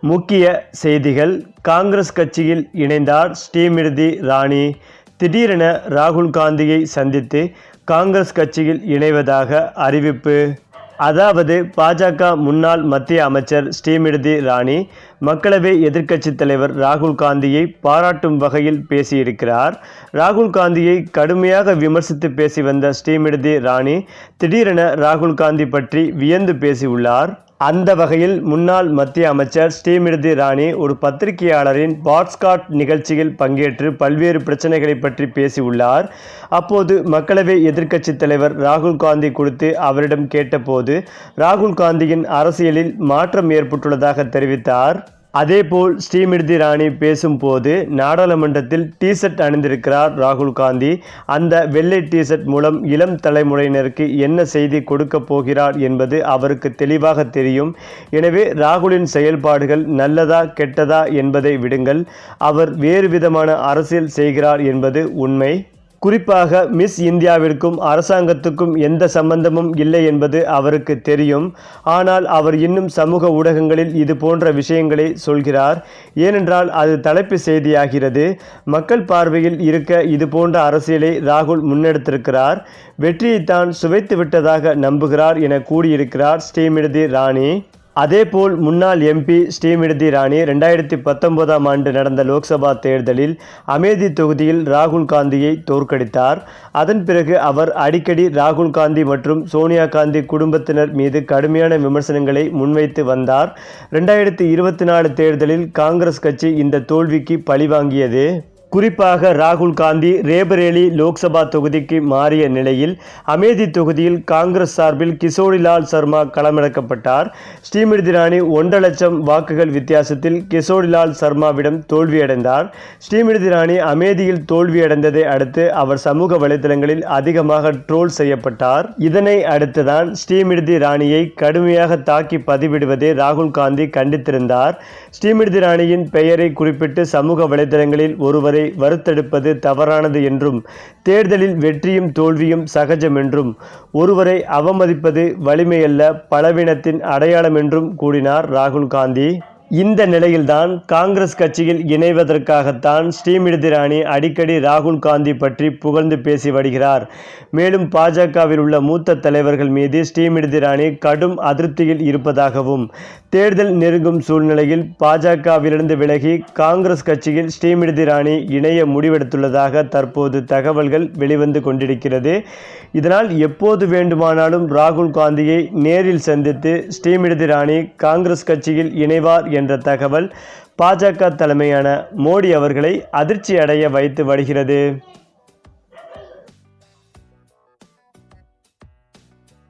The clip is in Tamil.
முக்கிய செய்திகள். காங்கிரஸ் கட்சியில் இணைந்தார் ஸ்ரீமிருதி ராணி. திடீரென ராகுல் காந்தியை சந்தித்து காங்கிரஸ் கட்சியில் இணைவதாக அறிவிப்பு. அதாவது பாஜக முன்னாள் மத்திய அமைச்சர் ஸ்ரீமிருதி ராணி மக்களவை எதிர்க்கட்சித் தலைவர் ராகுல் காந்தியை பாராட்டும் வகையில் பேசியிருக்கிறார். ராகுல் காந்தியை கடுமையாக விமர்சித்து பேசி வந்த ஸ்ரீமிருதி ராணி திடீரென ராகுல் காந்தி பற்றி வியந்து பேசியுள்ளார். அந்த வகையில் முன்னாள் மத்திய அமைச்சர் ஸ்ரீமிருதி ராணி ஒரு பத்திரிகையாளரின் பாட்ஸ்காட் நிகழ்ச்சியில் பங்கேற்று பல்வேறு பிரச்சனைகளை பற்றி பேசியுள்ளார். அப்போது மக்களவை எதிர்க்கட்சித் தலைவர் ராகுல் காந்தி குறித்து அவரிடம் கேட்டபோது ராகுல் காந்தியின் அரசியலில் மாற்றம் ஏற்பட்டுள்ளதாக தெரிவித்தார். அதேபோல் ஸ்ரீமிருதி ராணி பேசும்போது நாடாளுமன்றத்தில் டிஷர்ட் அணிந்திருக்கிறார் ராகுல் காந்தி. அந்த வெள்ளை டிஷர்ட் மூலம் இளம் தலைமுறையினருக்கு என்ன செய்தி கொடுக்க போகிறார் என்பது அவருக்கு தெளிவாக தெரியும். எனவே ராகுலின் செயல்பாடுகள் நல்லதா கெட்டதா என்பதை விடுங்கள். அவர் வேறு விதமான அரசியல் செய்கிறார் என்பது உண்மை. குறிப்பாக மிஸ் இந்தியாவிற்கும் அரசாங்கத்துக்கும் எந்த சம்பந்தமும் இல்லை என்பது அவருக்கு தெரியும். ஆனால் அவர் இன்னும் சமூக ஊடகங்களில் இது போன்ற விஷயங்களை சொல்கிறார். ஏனென்றால் அது தலைப்பு செய்தியாகிறது. மக்கள் பார்வையில் இருக்க இது போன்ற அரசியலை ராகுல் முன்னெடுத்திருக்கிறார். வெற்றியைத்தான் சுவைத்து விட்டதாக நம்புகிறார் என கூறியிருக்கிறார் ஸ்ரீமிருதி ராணி. அதேபோல் முன்னாள் எம்பி ஸ்ரீமிருதி ராணி ரெண்டாயிரத்தி பத்தொன்பதாம் ஆண்டு நடந்த லோக்சபா தேர்தலில் அமேதி தொகுதியில் ராகுல் காந்தியை தோற்கடித்தார். அதன் பிறகு அவர் அடிக்கடி ராகுல் காந்தி மற்றும் சோனியா காந்தி குடும்பத்தினர் மீது கடுமையான விமர்சனங்களை முன்வைத்து வந்தார். ரெண்டாயிரத்தி இருபத்தி நாலு தேர்தலில் காங்கிரஸ் கட்சி இந்த தோல்விக்கு பழிவாங்கியது குறிப்பாக ராகுல் காந்தி ரேபரேலி லோக்சபா தொகுதிக்கு மாறிய நிலையில் அமேதி தொகுதியில் காங்கிரஸ் சார்பில் கிஷோரிலால் சர்மா களமிறக்கப்பட்டார். ஸ்ரீமிருதி ராணி ஒன்றரை லட்சம் வாக்குகள் வித்தியாசத்தில் கிஷோரிலால் சர்மாவிடம் தோல்வியடைந்தார். ஸ்ரீமிருதி ராணி அமேதியில் தோல்வியடைந்ததை அடுத்து அவர் சமூக வலைதளங்களில் அதிகமாக ட்ரோல் செய்யப்பட்டார். இதனை அடுத்துதான் ஸ்ரீமிருதி ராணியை கடுமையாக தாக்கி பதிவிடுவதை ராகுல் காந்தி கண்டித்திருந்தார். ஸ்ரீமிருதி ராணியின் பெயரை குறிப்பிட்டு சமூக வலைதளங்களில் ஒருவரை ஒருவரை வறுத்தெடுப்பது தவறானது என்றும் தேர்தலில் வெற்றியும் தோல்வியும் சகஜம் என்றும் ஒருவரை அவமதிப்பது வலிமையல்ல பலவீனத்தின் அடையாளம் என்றும் கூறினார் ராகுல் காந்தி. இந்த நிலையில்தான் காங்கிரஸ் கட்சியில் இணைவதற்காகத்தான் ஸ்ரீமிருதி ராணி அடிக்கடி ராகுல் காந்தி பற்றி புகழ்ந்து பேசி வருகிறார். மேலும் பாஜகவில் உள்ள மூத்த தலைவர்கள் மீது ஸ்ரீமிருதி ராணி கடும் அதிருப்தியில் இருப்பதாகவும் தேர்தல் நெருங்கும் சூழ்நிலையில் பாஜகவிலிருந்து விலகி காங்கிரஸ் கட்சியில் ஸ்ரீமிருதி ராணி இணைய முடிவெடுத்துள்ளதாக தற்போது தகவல்கள் வெளிவந்து கொண்டிருக்கிறது. இதனால் எப்போது வேண்டுமானாலும் ராகுல் காந்தியை நேரில் சந்தித்து ஸ்ரீமிருதி ராணி காங்கிரஸ் கட்சியில் இணைவார் என்ற தகவல் பாஜக தலைமையான மோடி அவர்களை அதிர்ச்சி அடைய வைத்து வருகிறது.